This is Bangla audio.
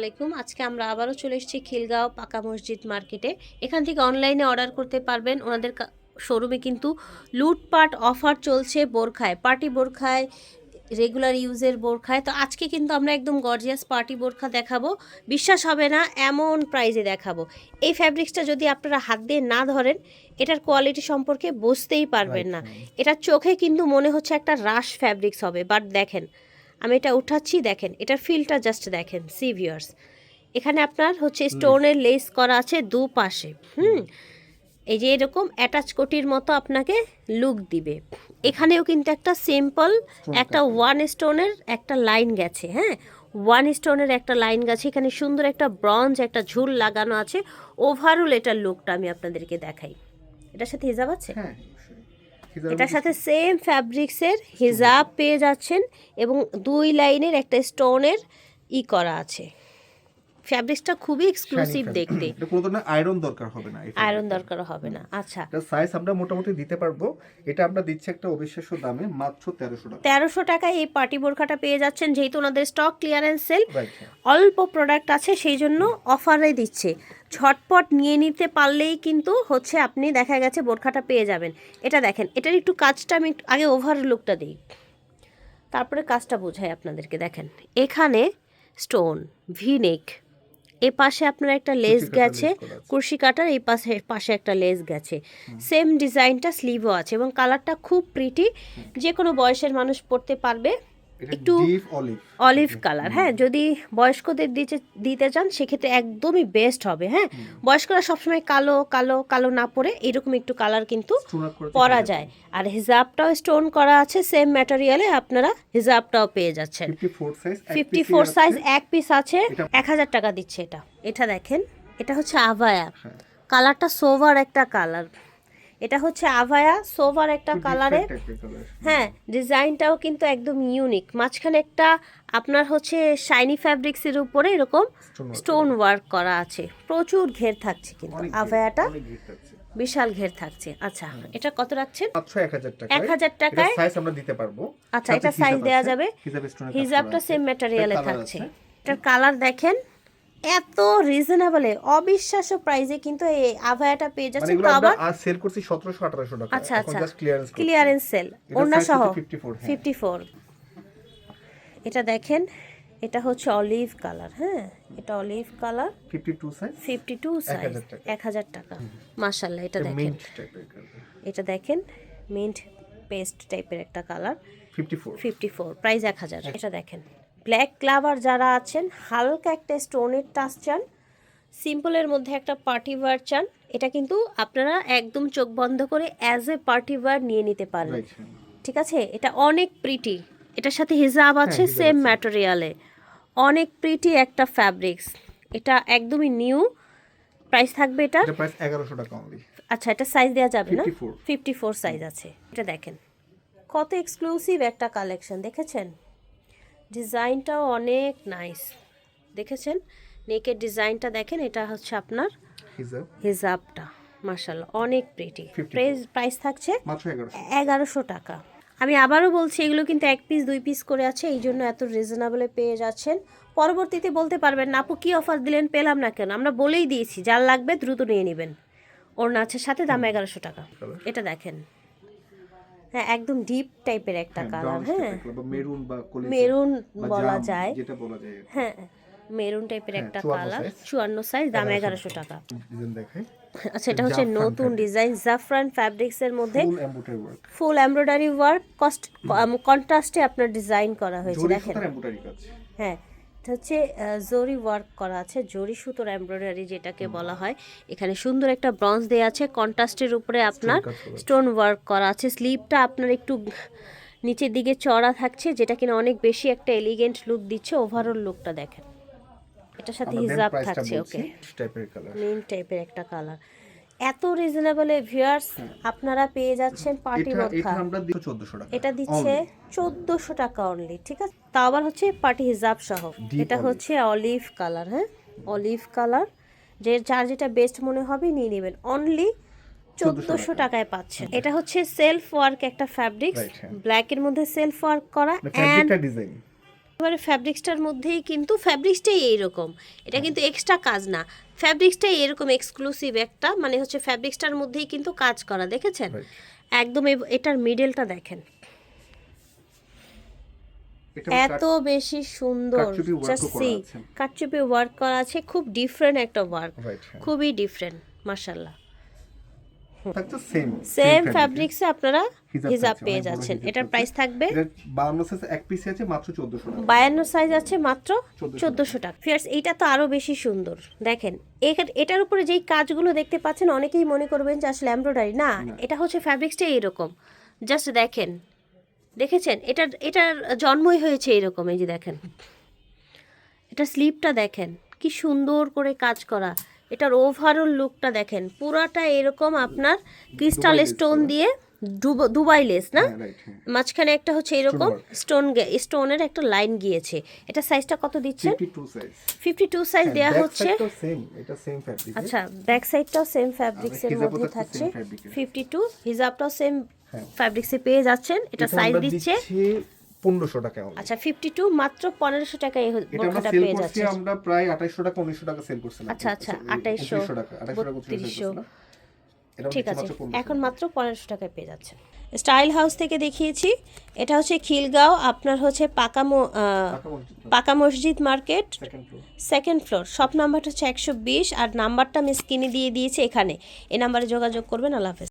আলাইকুম। আজকে আমরা আবারও চলে এসেছি খিলগাঁও পাকা মসজিদ মার্কেটে। এখান থেকে অনলাইনে অর্ডার করতে পারবেন। ওনাদের শোরুমে কিন্তু লুটপাট অফার চলছে বোরখায়। পার্টি বোরখায় রেগুলার ইউজের বোরখায়। তো আজকে কিন্তু আমরা একদম গর্জিয়াস পার্টি বোরখা দেখাবো। বিশ্বাস হবে না এমন প্রাইজে দেখাবো। এই ফ্যাব্রিক্সটা যদি আপনারা হাত দিয়ে না ধরেন এটার কোয়ালিটি সম্পর্কে বুঝতেই পারবেন না। এটার চোখে কিন্তু মনে হচ্ছে একটা রাশ ফ্যাব্রিক্স হবে। বাট দেখেন আমি এটা উঠাচ্ছি, দেখেন, এটার ফিলটা জাস্ট দেখেন সিভিয়ার্স এখানে আপনার হচ্ছে স্টোনের লেস করা আছে দু পাশে হুম? এই যে এরকম অ্যাটাচ কোটির মতো আপনাকে লুক দিবে। এখানেও কিন্তু একটা সিম্পল একটা ওয়ান স্টোনের একটা লাইন গেছে হ্যাঁ? ওয়ান স্টোনের একটা লাইন গেছে, এখানে সুন্দর একটা ব্রঞ্জ একটা ঝুল লাগানো আছে। ওভারঅল এটার লুকটা আমি আপনাদেরকে দেখাই। এটার সাথে হিজাব আছে? হ্যাঁ এটার সাথে সেম ফ্যাব্রিক্সের হিজাব পেয়ে যাচ্ছেন এবং দুই লাইনের একটা স্টোনের ই করা আছে। ফ্যাব্রিক্সটা খুবই এক্সক্লুসিভ দেখতে। এটা কোনো ধরনের আয়রন দরকার হবে না আয়রন দরকার হবে না। আচ্ছা। এটা সাইজ আমরা মোটামুটি দিতে পারব। এটা আমরা দিচ্ছি একটা অবিশ্বাস্য দামে মাত্র তেরোশো টাকা। তেরোশো টাকায় এই পার্টি বোরখাটা পেয়ে যাচ্ছেন যেহেতু ওনাদের স্টক ক্লিয়ারেন্স সেল অল্প প্রোডাক্ট আছে সেই জন্য অফারে দিচ্ছে। ঝটপট নিয়ে নিতে পারলেই কিন্তু হচ্ছে আপনি দেখা গেছে বোরখাটা পেয়ে যাবেন। এটা দেখেন এটার একটু কাজটা আমি একটু আগে ওভার লুকটা দিই। তারপরে কাজটা বোঝাই আপনাদেরকে দেখেন। এখানে স্টোন ভিনেক এ পাশে আপনার একটা লেস গেছে lace করা আছে। কুর্শি কাটার এই পাশে পাশে একটা লেস গেছে। সেম ডিজাইনটা স্লিভও আছে এবং কালারটা খুব প্রিটি যে কোনো বয়সের মানুষ পরতে পারবে। একটু অলিভ কালার হ্যাঁ যদি বয়স্কদের দিতে দিতে চান সেক্ষেত্রে একদমই বেস্ট হবে হ্যাঁ। বয়স্করা সবসময় কালো কালো কালো না পরে এরকম একটু কালার কিন্তু পরা যায়। আর হিজাবটাও স্টোন করা আছে সেম ম্যাটেরিয়ালে আপনারা হিজাবটাও পেয়ে যাচ্ছেন। ফিফটি ফোর সাইজ এক পিস আছে এক হাজার টাকা দিচ্ছে এটা। এটা দেখেন এটা হচ্ছে আভায়া। হ্যাঁ। কালারটা সোভার একটা কালার এটা হচ্ছে আভায়া সোভার একটা কালারে হ্যাঁ ডিজাইনটাও কিন্তু একদম ইউনিক মাঝখানে একটা আপনার হচ্ছে শাইনি ফ্যাব্রিক্সের উপরে এরকম স্টোন ওয়ার্ক করা আছে। প্রচুর ঘের থাকছে কিন্তু আভায়াটা। বিশাল ঘের থাকছে। আচ্ছা এটা কত রাখছেন? এক হাজার টাকায়। সাইজ আমরা দিতে পারব। আচ্ছা এটা সাইজ দেওয়া যাবে। হিজাব হিজাবটা সেম। ম্যাটেরিয়ালে থাকছে। এটার কালার দেখেন। এত রিজনেবলে অবিশ্বাস্য প্রাইসে কিন্তু এই আভায়াটা পেয়ে এগুলো তো আবার আর সেল করছি সতেরোশো আঠারোশো টাকা আচ্ছা আচ্ছা। Just clearance clearance sale size সহ 54, হ্যাঁ। এটা দেখেন এটা হচ্ছে অলিভ কালার হ্যাঁ। এটা olive colour fifty two size fifty two size 1000 টাকা। মাসাল্লাহ এটা দেখেন। এটা দেখেন মিন্ট পেস্ট টাইপের একটা colour fifty four fifty four price এক হাজার এটা দেখেন। ব্ল্যাক ক্লাভার যারা আছেন হালকা একটা স্টোনের টাচ চান সিম্পলের মধ্যে একটা পার্টি ওয়ার চান এটা কিন্তু আপনারা একদম চোখ বন্ধ করে অ্যাজ এ পার্টি ওয়ার নিয়ে নিতে পারেন ঠিক আছে? এটা অনেক প্রিটি এটার সাথে হিজাব আছে সেম। ম্যাটেরিয়ালে অনেক প্রিটি একটা ফ্যাব্রিক্স এটা একদমই নিউ প্রাইস থাকবে এটা প্রাইস এগারোশো টাকা অনলি আচ্ছা এটা সাইজ দেওয়া যাবে না? 54 ফিফটি ফোর সাইজ আছে। এটা দেখেন। কত এক্সক্লুসিভ একটা কালেকশন দেখেছেন? ডিজাইনটাও অনেক নাইস দেখেছেন? নেকের ডিজাইনটা দেখেন এটা হচ্ছে আপনার হিজাব। হিজাবটা মার্শাল্লাহ অনেক প্রিটি 54 প্রাইস থাকছে এগারোশো। এগারোশো টাকা। আমি আবারও বলছি এগুলো কিন্তু এক পিস দুই পিস করে আছে এই জন্য এত রিজনেবলে পেয়ে যাচ্ছেন। পরবর্তীতে বলতে পারবেন না আপু কী অফার দিলেন? পেলাম না কেন? আমরা বলেই দিয়েছি যার লাগবে দ্রুত নিয়ে নেবেন। ওর নাচের সাথে দাম এগারোশো টাকা। এটা দেখেন। হ্যাঁ একদম ডিপ টাইপের একটা কালার হ্যাঁ। মেরুন বা কলিজা মেরুন বলা যায়। যেটা বলা যায় হ্যাঁ মেরুন টাইপের হ্যাঁ, একটা কালার। চুয়ান্ন সাইজ দাম এগারোশো টাকা। আচ্ছা এটা হচ্ছে নতুন ডিজাইন জাফরান ফ্যাব্রিক্সের মধ্যে full embroidery work full embroidery work cost কন্ট্রাস্টে আপনার ডিজাইন করা হয়েছে দেখেন। এমব্রয়ডারি কাজ। হ্যাঁ এটা হচ্ছে জরি ওয়ার্ক করা আছে জরি সুতোর এমব্রয়ডারি যেটাকে বলা হয়। এখানে সুন্দর একটা ব্রঞ্জ দেওয়া আছে কন্ট্রাস্টের উপরে আপনার। স্টোন ওয়ার্ক করা আছে। স্লিপটা আপনার একটু নিচের দিকে চড়া থাকছে যেটা কিনা অনেক বেশি একটা এলিগেন্ট লুক দিচ্ছে ওভারঅল লুকটা দেখেন। এটার সাথে হিজাব থাকছে ওকে মেইন টাইপের একটা কালার এত রিজনেবলে ভিউয়ার্স আপনারা পেয়ে যাচ্ছেন পার্টি বোরখা এটা দিচ্ছি 1400 টাকা দিচ্ছে চোদ্দোশো টাকা অনলি ঠিক আছে? তা আবার হচ্ছে পার্টি হিজাব সহ। এটা হচ্ছে অলিভ কালার হ্যাঁ? অলিভ কালার যে যার যেটা বেস্ট মনে হবে নিয়ে নেবেন। অনলি চোদ্দোশো টাকায় পাচ্ছেন। এটা হচ্ছে সেলফ ওয়ার্ক একটা ফ্যাব্রিক্স Right, হ্যাঁ। ব্ল্যাকের মধ্যে সেলফ ওয়ার্ক করা মানে ডিজাইন এবারে ফ্যাব্রিক্সটার মধ্যেই কিন্তু ফ্যাব্রিক্সটাই এইরকম। এটা কিন্তু এক্সট্রা কাজ না। ফ্যাব্রিক্সটাই এরকম এক্সক্লুসিভ একটা মানে হচ্ছে ফ্যাব্রিক্সটার মধ্যেই কিন্তু কাজ করা দেখেছেন. একদম এটার মিডলটা দেখেন। এত বেশি সুন্দর। কাটচুপি ওয়ার্ক করা আছে। খুব ডিফারেন্ট একটা ওয়ার্ক হ্যাঁ। খুবই ডিফারেন্ট মাশাল্লাহ থাকছে সেম সেম ফ্যাব্রিক্সে আপনারা হিজাব পেয়ে যাচ্ছেন এটার। প্রাইস থাকবে 52 সাইজ এক পিস আছে মাত্র 1400 টাকা। বায়ান্ন সাইজ আছে মাত্র 1400 চোদ্দোশো টাকা। ফিয়ার্স এইটা তো আরও বেশি সুন্দর। দেখেন এটার উপরে যেই কাজগুলো দেখতে পাচ্ছেন অনেকেই মনে করবেন যে আসলে এমব্রয়ডারি না এটা হচ্ছে ফ্যাব্রিক্সটাই এরকম জাস্ট দেখেন দেখেছেন? এটার এটার জন্মই হয়েছে এরকম এই যে দেখেন। এটা স্লিপটা দেখেন কি সুন্দর করে কাজ করা। এটার ওভারঅল লুকটা দেখেন। পুরাটা এরকম আপনার ক্রিস্টাল স্টোন দিয়ে দুব- দুবাই লেস না? হ্যাঁ হ্যাঁ। মাঝখানে একটা হচ্ছে এরকম। স্টোন স্টোনের একটা লাইন গিয়েছে। এটা সাইজটা কত দিচ্ছেন? ফিফটি টু সাইজ দেওয়া হচ্ছে। আচ্ছা ব্যাক সাইডটাও সেম ফ্যাব্রিক্সের মধ্যে থাকছে। ফিফটি টু হিজাবটাও সেম। ফ্যাব্রিক্সে পেয়ে যাচ্ছেন। এটা সাইজ দিচ্ছে 1500 টাকা আচ্ছা ফিফটি টু মাত্র পনেরোশো টাকায় এই বোরখাটা পেয়ে যাচ্ছে আমরা প্রায় 2800 টাকা 1900 টাকা সেল করছিলাম। আচ্ছা, আচ্ছা, 2800 2800 টাকা 2800 টাকা ঠিক আছে এখন মাত্র পনেরোশো টাকায় পেয়ে যাচ্ছে স্টাইল হাউস থেকে দেখিয়েছি এটা হচ্ছে খিলগাঁও আপনার হচ্ছে পাকা পাকা মসজিদ। মার্কেট। সেকেন্ড ফ্লোর শপ নাম্বারটা হচ্ছে একশো বিশ আর নাম্বারটা আমি স্ক্রিনে দিয়ে দিয়েছি এখানে। এই নাম্বারে যোগাযোগ করবেন আল্লাহ হাফেজ।